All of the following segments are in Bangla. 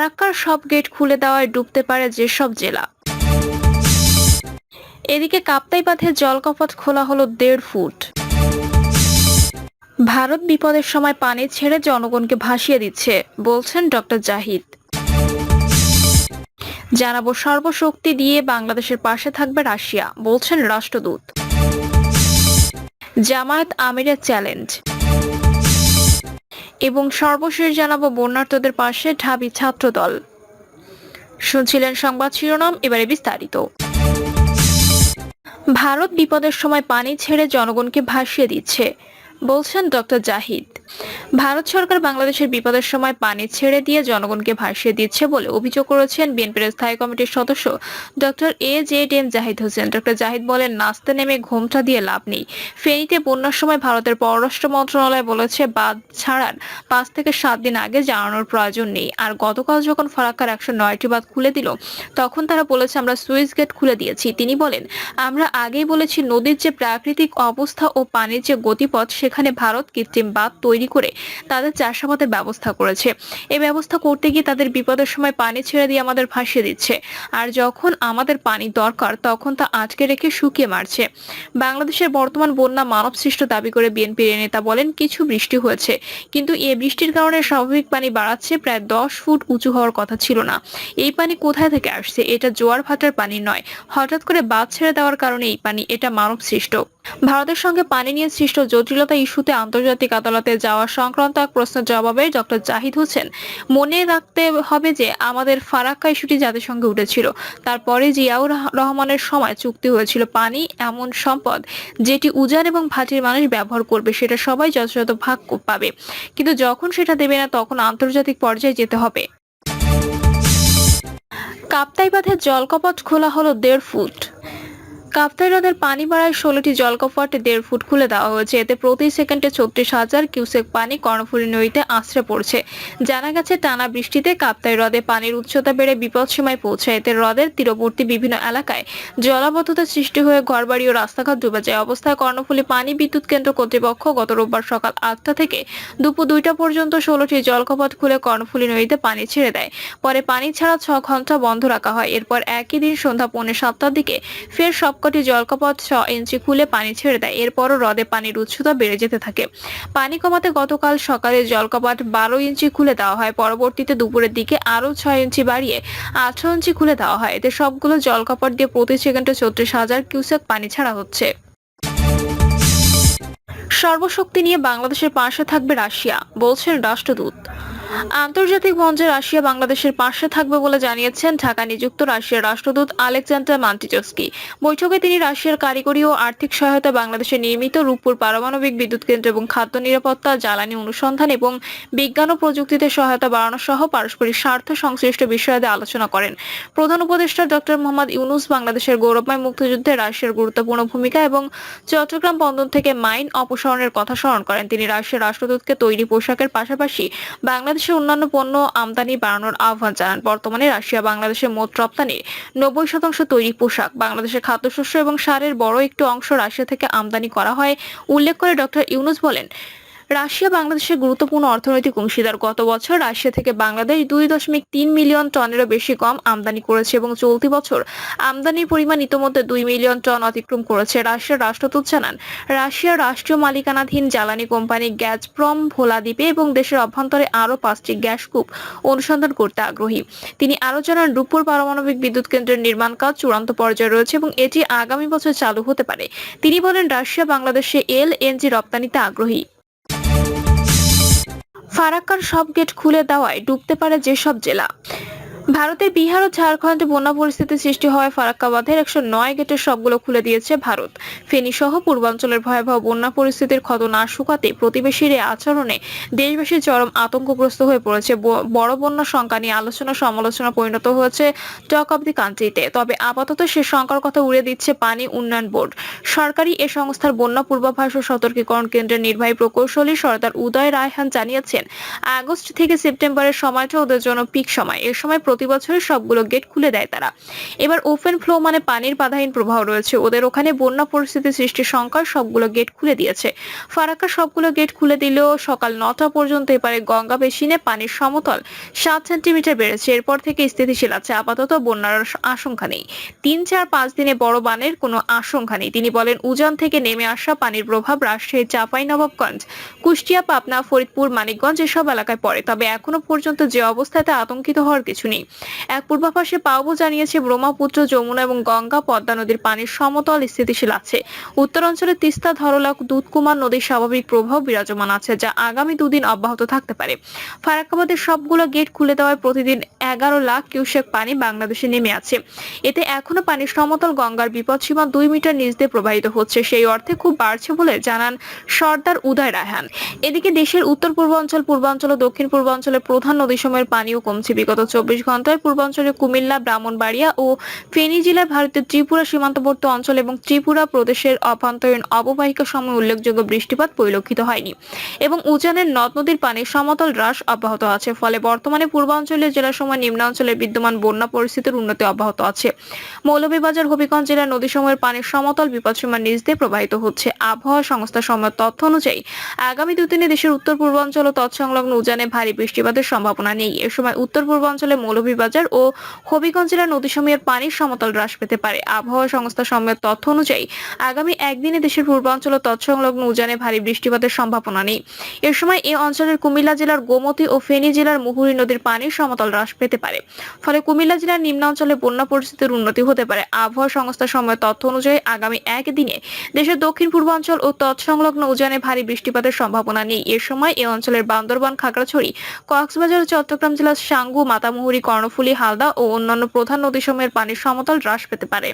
ফারাক্কার সব গেট খুলে দেওয়ায় ডুবতে পারে যেসব জেলা। এদিকে কাপ্তাই বাঁধের জলকপাট খোলা হলো দেড় ফুট। ভারত বিপদের সময় পানি ছেড়ে জনগণকে ভাসিয়ে দিচ্ছে, বলছেন ডক্টর জাহিদ। জানাব সর্বশক্তি দিয়ে বাংলাদেশের পাশে থাকবে রাশিয়া, বলছেন রাষ্ট্রদূত। জামায়াত আমিরের চ্যালেঞ্জ। এবং সর্বশেষ জানাব বন্যার্থদের পাশে ঢাবি ছাত্রদল। শুনছিলেন সংবাদ শিরোনাম, এবারে বিস্তারিত। ভারত বিপদের সময় পানি ছেড়ে জনগণকে ভাসিয়ে দিচ্ছে। বলছেন ডক্টর জাহিদ। ভারত সরকার বাংলাদেশের বিপদের সময় পানি ছেড়ে দিয়ে জনগণকে ভাসিয়ে দিচ্ছে বলে অভিযোগ করেছেন বিএনপির স্থায়ী কমিটির সদস্য doctor A Z M Zahid Hossain. Doctor Zahid বলেন নাচতে নেমে ঘোমটা দিয়ে লাভ নেই। ফেনীতে বন্যার সময় ভারতের পররাষ্ট্র মন্ত্রণালয় বলেছে, বাঁধ ছাড়ার পাঁচ থেকে সাত দিন আগে জানানোর প্রয়োজন নেই। আর গতকাল যখন ফারাক্কার একশো নয়টি বাঁধ খুলে দিল, তখন তারা বলেছে, আমরা সুইচ গেট খুলে দিয়েছি। তিনি বলেন, আমরা আগেই বলেছি, নদীর যে প্রাকৃতিক অবস্থা ও পানির যে গতিপথ সেখানে ভারত কৃত্রিম বাঁধ তৈরি করে তাদের চাষাবাদের ব্যবস্থা করেছে। এই ব্যবস্থা করতে গিয়ে তাদের বিপদের সময় পানি ছেড়ে দিয়ে আমাদের ভাসিয়ে দিচ্ছে। আর যখন আমাদের পানি দরকার, তখন তা আটকে রেখে শুকিয়ে মারছে। বাংলাদেশের বর্তমান বন্যা মানব সৃষ্ট দাবি করে বিএনপির নেতা বলেন, কিছু বৃষ্টি হয়েছে। কিন্তু এ বৃষ্টির কারণে স্বাভাবিক পানি বাড়াচ্ছে প্রায় দশ ফুট উঁচু হওয়ার কথা ছিল না। এই পানি কোথায় থেকে আসছে? এটা জোয়ার ভাটার পানি নয়। হঠাৎ করে বাদ ছেড়ে দেওয়ার কারণে এই পানি, এটা মানব সৃষ্ট ভারতের সঙ্গে পানি নিয়ে সৃষ্ট জটিলতা ইস্যুতে আন্তর্জাতিক আদালতে যাওয়া সংক্রান্ত এক প্রশ্নের জবাবে ডক্টর জাহিদ হোসেন মনে রাখতে হবে যে আমাদের ফারাক্কা ইস্যুটি জাতিসংঘে উঠেছিল। তারপরে জিয়াউর রহমানের সময় চুক্তি হয়েছিল পানি এমন সম্পদ যেটি উজান এবং ভাটির মানুষ ব্যবহার করবে, সেটা সবাই যথাযথ ভাগ পাবে। কিন্তু যখন সেটা দেবে না, তখন আন্তর্জাতিক পর্যায়ে যেতে হবে। কাপ্তাই বাঁধের জলকপাট খোলা হলো দেড় ফুট। কাপ্তাই হ্রদের পানি বাড়ায় ষোলোটি জলকপাট দেড় ফুট খুলে দেওয়া হয়েছে। এতে প্রতি সেকেন্ডে ছত্রিশ হাজার কিউসেক পানি কর্ণফুলী নদীতে আশ্রে পড়ছে। জানা গেছে, টানা বৃষ্টিতে কাপ্তাই হ্রদে পানির উচ্চতা বেড়ে বিপদসীমায় পৌঁছায়। এতে হ্রদের তীরবর্তী বিভিন্ন এলাকায় জলাবদ্ধতা সৃষ্টি হয়ে ঘরবাড়ি ও রাস্তাঘাট ডুবে যায়। অবস্থায় কর্ণফুলী পানি বিদ্যুৎ কেন্দ্র কর্তৃপক্ষ গত রোববার সকাল আটটা থেকে দুপুর দুইটা পর্যন্ত ষোলোটি জলকপাট খুলে কর্ণফুলী নদীতে পানি ছেড়ে দেয়। পরে পানি ছাড়া ছ ঘণ্টা বন্ধ রাখা হয়। এরপর একই দিন সন্ধ্যা পৌনে সাতটার দিকে ফের সবকটি জলকপাট ছ ইঞ্চি খুলে পানি ছেড়ে দেয়। এরপরও হ্রদে পানির উচ্চতা বেড়ে যেতে থাকে। পানি কমাতে গতকাল সকালে জলকপাট বারো ইঞ্চি খুলে দেওয়া হয়। পরবর্তীতে দুপুরের দিকে আরও ছয় ইঞ্চি বাড়িয়ে আঠারো ইঞ্চি খুলে দেওয়া হয়। এতে সবগুলো জলকপাট দিয়ে প্রতি সেকেন্ডে চৌত্রিশ হাজার কিউসেক পানি ছাড়া হচ্ছে। সর্বশক্তি নিয়ে বাংলাদেশের পাশে থাকবে রাশিয়া, বলছেন রাষ্ট্রদূত। আন্তর্জাতিক মঞ্চে রাশিয়া বাংলাদেশের পাশে থাকবে বলে জানিয়েছেন ঢাকা নিযুক্ত রাশিয়ার রাষ্ট্রদূত আলেকজান্ডার মান্টিচস্কি। বৈঠকে তিনি রাশিয়ার কারিগরি ও আর্থিক সহায়তা বাংলাদেশে নির্মিত রূপপুর পারমাণবিক বিদ্যুৎ কেন্দ্র এবং খাদ্য নিরাপত্তা, জ্বালানি অনুসন্ধান এবং বিজ্ঞান ও প্রযুক্তিতে সহায়তা বাড়ানো সহ পারস্পরিক স্বার্থ সংশ্লিষ্ট বিষয়াদি আলোচনা করেন। প্রধান উপদেষ্টা ডক্টর মোহাম্মদ ইউনুস বাংলাদেশের গৌরবময় মুক্তিযুদ্ধে রাশিয়ার গুরুত্বপূর্ণ ভূমিকা এবং চট্টগ্রাম বন্দর থেকে মাইন অপসারণের কথা স্মরণ করেন। তিনি রাশিয়ার রাষ্ট্রদূতকে তৈরি পোশাকের পাশাপাশি বাংলাদেশের অন্যান্য পণ্য আমদানি বাড়ানোর আহ্বান জানান। বর্তমানে রাশিয়া বাংলাদেশের মোট রপ্তানি নব্বই শতাংশ তৈরি পোশাক। বাংলাদেশের খাদ্যশস্য এবং সারের বড় একটি অংশ রাশিয়া থেকে আমদানি করা হয়, উল্লেখ করে ডক্টর ইউনুস বলেন। রাশিয়া বাংলাদেশের গুরুত্বপূর্ণ অর্থনৈতিক অংশীদার। গত বছর রাশিয়া থেকে বাংলাদেশ দুই দশমিক তিন মিলিয়ন টনেরও বেশি কম আমদানি করেছে এবং চলতি বছর আমদানির পরিমাণ ইতোমধ্যে দুই মিলিয়ন টন অতিক্রম করেছে, রাশিয়ার রাষ্ট্রদূত জানান। রাশিয়ার রাষ্ট্রীয় মালিকানাধীন জ্বালানি কোম্পানি গ্যাজপ্রম, ভোলাদ্বীপে এবং দেশের অভ্যন্তরে আরও পাঁচটি গ্যাস কূপ অনুসন্ধান করতে আগ্রহী। তিনি আরও জানান, রূপপুর পারমাণবিক বিদ্যুৎ কেন্দ্রের নির্মাণ কাজ চূড়ান্ত পর্যায়ে রয়েছে এবং এটি আগামী বছর চালু হতে পারে। তিনি বলেন, রাশিয়া বাংলাদেশে এল এনজি রপ্তানিতে আগ্রহী। ফারাক্কার সব গেট খুলে দেওয়ায় ডুবতে পারে যেসব জেলা। ভারতের বিহার ও ঝাড়খণ্ডে বন্যা পরিস্থিতি সৃষ্টি হওয়ায় ফারাক্কা বাঁধের একশো নয় গেটের সবগুলো খুলে দিয়েছে ভারত। ফেনী সহ পূর্বাঞ্চলের ভয়াবহ বন্যা পরিস্থিতির ক্ষত না শুকাতে প্রতিবেশীর এই আচরণে দেশবাসী চরম আতঙ্কগ্রস্ত হয়ে পড়েছে। বড় বন্যা সংখ্যা নিয়ে আলোচনা সমালোচনা পরিণত হয়েছে টক অব দি কান্ট্রিতে। তবে আপাতত সে সংখ্যার কথা উড়ে দিচ্ছে পানি উন্নয়ন বোর্ড। সরকারি এ সংস্থার বন্যা পূর্বাভাস ও সতর্কীকরণ কেন্দ্রের নির্বাহী প্রকৌশলী সর্দার উদয় রায়হান জানিয়েছেন, আগস্ট থেকে সেপ্টেম্বরের সময়টা ওদের জন্য পিক সময়। এ সময় প্রতি বছরই সবগুলো গেট খুলে দেয় তারা। এবার ওপেন ফ্লো মানে পানির বাধাহীন প্রবাহ রয়েছে। ওদের ওখানে বন্যা পরিস্থিতি সৃষ্টির শঙ্কার সবগুলো গেট খুলে দিয়েছে। ফারাক্কা সবগুলো গেট খুলে দিলেও সকাল নটা পর্যন্ত এপারে গঙ্গা বেসিনে পানির সমতল সাত সেন্টিমিটার বেড়েছে। এরপর থেকে স্থিতিশীল আছে। আপাতত বন্যার আশঙ্কা নেই। তিন, চার, পাঁচ দিনে বড় বানের কোনো আশঙ্কা নেই। তিনি বলেন, উজান থেকে নেমে আসা পানির প্রভাব রাজশাহী চাপাই নবাবগঞ্জ কুষ্টিয়া, পাবনা, ফরিদপুর, মানিকগঞ্জ এসব এলাকায় পড়ে। তবে এখনও পর্যন্ত যে অবস্থাতে আতঙ্কিত হওয়ার কিছু নেই। এক পূর্বাভাসে পাওবো জানিয়েছে, ব্রহ্মপুত্র, যমুনা এবং গঙ্গা পদ্মা নদীর পানির সমতল স্থিতিশীল আছে। উত্তর অঞ্চলে তিস্তা ধরলা দুধকুমার নদীর স্বাভাবিক প্রভাব বিরাজমান আছে, যা আগামী দুদিন অব্যাহত থাকতে পারে। ফারাক্কাবাদের সবগুলো গেট খুলে দেওয়ায় প্রতিদিন এগারো লাখ কিউসেক পানি বাংলাদেশে নেমে আছে। এতে এখনও পানির সমতল গঙ্গার বিপদসীমা দুই মিটার নিচ দিয়ে প্রবাহিত হচ্ছে। সেই অর্থে খুব বাড়ছে বলে জানান সর্দার উদয় রায়হান। এদিকে দেশের উত্তর পূর্বাঞ্চল পূর্বাঞ্চল ও দক্ষিণ পূর্বাঞ্চলের প্রধান নদীসমূহের পানিও কমছে। বিগত চব্বিশ ঘন্টায় পূর্বাঞ্চলে কুমিল্লা, ব্রাহ্মণবাড়িয়া ও ফেনী জেলার ভারতের ত্রিপুরা সীমান্তবর্তী অঞ্চল এবং ত্রিপুরা প্রদেশের অভ্যন্তরীণ অববাহিকা সময় উল্লেখযোগ্য বৃষ্টিপাত পরিলক্ষিত হয়নি এবং উজানের নদ নদীর পানির সমতল হ্রাস অব্যাহত আছে। ফলে বর্তমানে পূর্বাঞ্চলীয় জেলাসমূহ নিম্নাঞ্চলে বিদ্যমান বন্যা পরিস্থিতির উন্নতি অব্যাহত আছে। মৌলভীবাজার, হবিগঞ্জ জেলার নদীসমূহের পানির সমতল বিপদসীমার নিচ দিয়ে প্রবাহিত হচ্ছে। আবহাওয়া সংস্থা সময়ের তথ্য অনুযায়ী আগামী দুদিনে দেশের উত্তর পূর্বাঞ্চল ও তৎসংলগ্ন উজানে ভারী বৃষ্টিপাতের সম্ভাবনা নেই। এ সময় উত্তর পূর্বাঞ্চলে মৌলভীবাজার ও হবিগঞ্জ জেলার নদীসমূহের পানির সমতল হ্রাস পেতে পারে। আবহাওয়া সংস্থা সময়ের তথ্য অনুযায়ী, আগামী একদিনে দেশের পূর্বাঞ্চল ও তৎসংলগ্ন উজানে ভারী বৃষ্টিপাতের সম্ভাবনা নেই। এ সময় এ অঞ্চলের কুমিল্লা জেলার গোমতী ও ফেনী জেলার মুহুরী নদীর পানির সমতল হ্রাস পেতে পারে। ফলে কুমিল্লা জেলার নিম্নাঞ্চলে বন্যা পরিস্থিতির উন্নতি হতে পারে। আবহাওয়া সংস্থা সময়ের তথ্য অনুযায়ী, আগামী একদিনে দেশের দক্ষিণ পূর্বাঞ্চল ও তৎসংলগ্ন উজানে ভারী বৃষ্টিপাতের সম্ভাবনা নেই। এ সময় এ অঞ্চলের বান্দরবান, খাগড়াছড়ি, কক্সবাজার ও চট্টগ্রাম জেলার সাঙ্গু, মাতামুহুরী কর্ণফুলী, হালদা ও অন্যান্য প্রধান নদীসমূহের পানির সমতল হ্রাস পেতে পারে।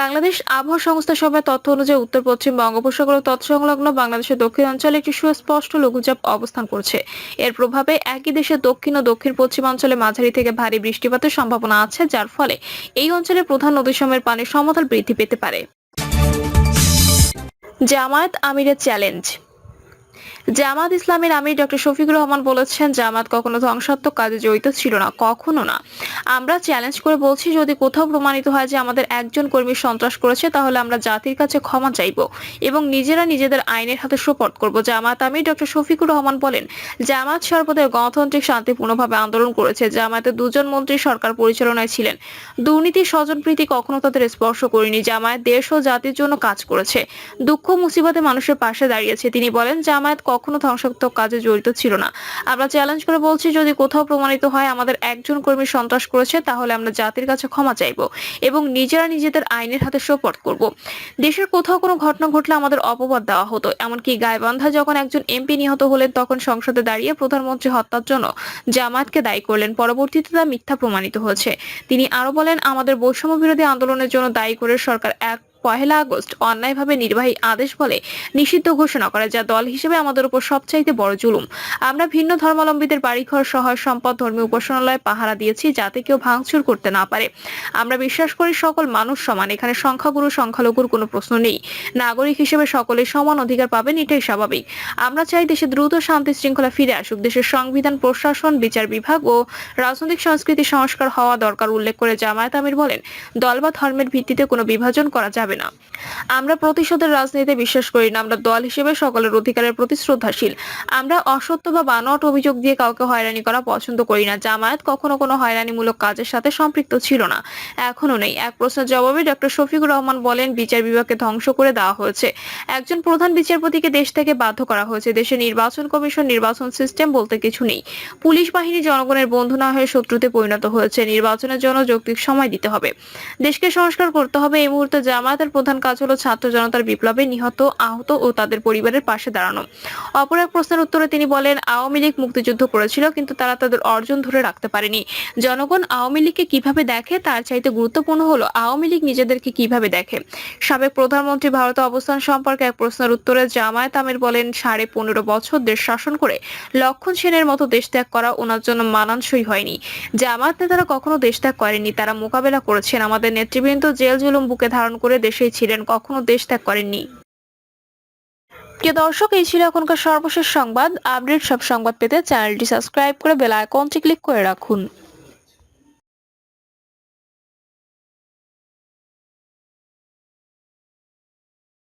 বাংলাদেশ আবহাওয়া সংস্থা সভায় তথ্য অনুযায়ী উত্তর, পশ্চিম বঙ্গোপসাগর ও তৎসংলগ্ন বাংলাদেশের দক্ষিণ অঞ্চলে একটি সুস্পষ্ট লঘুচাপ অবস্থান করছে। এর প্রভাবে একই দেশের দক্ষিণ ও দক্ষিণ পশ্চিমাঞ্চলে মাঝারি থেকে ভারী বৃষ্টিপাতের সম্ভাবনা আছে, যার ফলে এই অঞ্চলের প্রধান নদীসমূহের পানির সমতল বৃদ্ধি পেতে পারে। জামায়াত আমিরের চ্যালেঞ্জ জামাত ইসলামের আমির ডক্টর শফিকুর রহমান বলেছেন, জামাত কখনো ধ্বংসাত্মক কাজে জড়িত ছিল না, কখনো না। আমরা চ্যালেঞ্জ করে বলছি, যদি কোথাও প্রমাণিত হয় যে আমাদের একজন কর্মী সন্ত্রাস করেছে, তাহলে আমরা জাতির কাছে ক্ষমা চাইব এবং নিজেরা নিজেদের আইনের হাতে সোপর্দ করব। জামাত আমির ডক্টর শফিকুর রহমান বলেন, জামাত সর্বদাই গণতান্ত্রিক শান্তিপূর্ণভাবে আন্দোলন করেছে। জামায়াতের দুজন মন্ত্রী সরকার পরিচালনায় ছিলেন। দুর্নীতি, স্বজনপ্রীতি কখনো তাদের স্পর্শ করেনি। জামায়াত দেশ ও জাতির জন্য কাজ করেছে। দুঃখ, মুসিবতে মানুষের পাশে দাঁড়িয়েছে। তিনি বলেন, জামায়াত কখনো ধ্বংসাত্মক কাজে জড়িত ছিল না। আমরা চ্যালেঞ্জ করে বলছি, যদি কোথাও প্রমাণিত হয় আমাদের একজন কর্মী সন্ত্রাস করেছে, তাহলে আমরা জাতির কাছে ক্ষমা চাইব এবং নিজেরা নিজেদের আইনের হাতে সোপর্দ করব। দেশের কোথাও কোনো ঘটনা ঘটলে আমাদের অপবাদ দেওয়া হতো। এমনকি গায়বান্ধা যখন একজন এমপি নিহত হলেন, তখন সংসদে দাঁড়িয়ে প্রধানমন্ত্রী হত্যার জন্য জামায়াতকে দায়ী করলেন। পরবর্তীতে তা মিথ্যা প্রমাণিত হয়েছে। তিনি আরও বলেন, আমাদের বৈষম্য বিরোধী আন্দোলনের জন্য দায়ী করে সরকার এক পহেলা আগস্ট অন্যায়ভাবে নির্বাহী আদেশ বলে নিষিদ্ধ ঘোষণা করে যা দল হিসেবে আমাদের উপর সবচাইতে বড় জুলুম। আমরা ভিন্ন ধর্মাবলম্বীদের বাড়িঘর সহায় সম্পদ, ধর্মীয় উপাসনালয় পাহারা দিয়েছি যাতে কেউ ভাঙচুর করতে না পারে। আমরা বিশ্বাস করি সকল মানুষ সমান, এখানে সংখ্যাগুরু, সংখ্যালঘুর কোনো প্রশ্ন নেই। নাগরিক হিসেবে সকলে সমান অধিকার পাবেন, এটাই স্বাভাবিক। আমরা চাই দেশে দ্রুত শান্তি শৃঙ্খলা ফিরে আসুক। দেশের সংবিধান, প্রশাসন, বিচার বিভাগ ও রাজনৈতিক সংস্কৃতি সংস্কার হওয়া দরকার, উল্লেখ করে জামায়াত আমির বলেন, দল বা ধর্মের ভিত্তিতে কোনো বিভাজন করা যাবে না। আমরা প্রতিশোধের রাজনীতিতে বিশ্বাস করি না। আমরা দল হিসেবে সকলের অধিকারের প্রতি শ্রদ্ধাশীল। আমরা অসত্য বা বানোয়াট অভিযোগ দিয়ে কাউকে হয়রানি করা পছন্দ করি না। জামায়াত কখনো কোনো হয়রানিমূলক কাজের সাথে সম্পৃক্ত ছিল না। এখনও নেই। এক প্রশ্নের জবাবে ডক্টর শফিকুর রহমান বলেন, বিচার বিভাগকে ধ্বংস করে দেওয়া হয়েছে। একজন প্রধান বিচারপতিকে দেশ থেকে বাধ্য করা হয়েছে। দেশে নির্বাচন কমিশন, নির্বাচন সিস্টেম বলতে কিছু নেই। পুলিশ বাহিনী জনগণের বন্ধু না হয়ে শত্রুতে পরিণত হয়েছে। নির্বাচনের জন্য যৌক্তিক সময় দিতে হবে। দেশকে সংস্কার করতে হবে। এই মুহূর্তে জামায়াতের প্রধান কাজ হলো ছাত্র জনতার বিপ্লবে নিহত, আহত ও তাদের পরিবারের পাশে দাঁড়ানো। অপর এক প্রশ্নের উত্তরে তিনি বলেন, আওয়ামী লীগ মুক্তিযুদ্ধ করেছিল কিন্তু তারা তাদের অর্জন ধরে রাখতে পারেনি। জনগণ আওয়ামী লীগকে কীভাবে দেখে তার চাইতে গুরুত্বপূর্ণ হলো আওয়ামী লীগ নিজেদেরকে কীভাবে দেখে? সাবেক প্রধানমন্ত্রী ভারতে অবস্থান সম্পর্কে এক প্রশ্নের উত্তরে জামায়াত আমির বলেন, সাড়ে পনেরো বছর দেশ শাসন করে লক্ষণ সেনের মতো দেশ ত্যাগ করা ওনার জন্য মানানসই হয়নি। জামায়াত নেতারা কখনো দেশ ত্যাগ করেননি, তারা মোকাবেলা করেছেন। আমাদের নেতৃবৃন্দ জেল জুলুম বুকে ধারণ করে দেশেই ছিলেন, কখনো দেশ ত্যাগ করেননি। প্রিয় দর্শক, এই ছিল এখনকার সর্বশেষ সংবাদ। আপডেট সব সংবাদ পেতে চ্যানেলটি সাবস্ক্রাইব করে বেল আইকনটি ক্লিক করে রাখুন।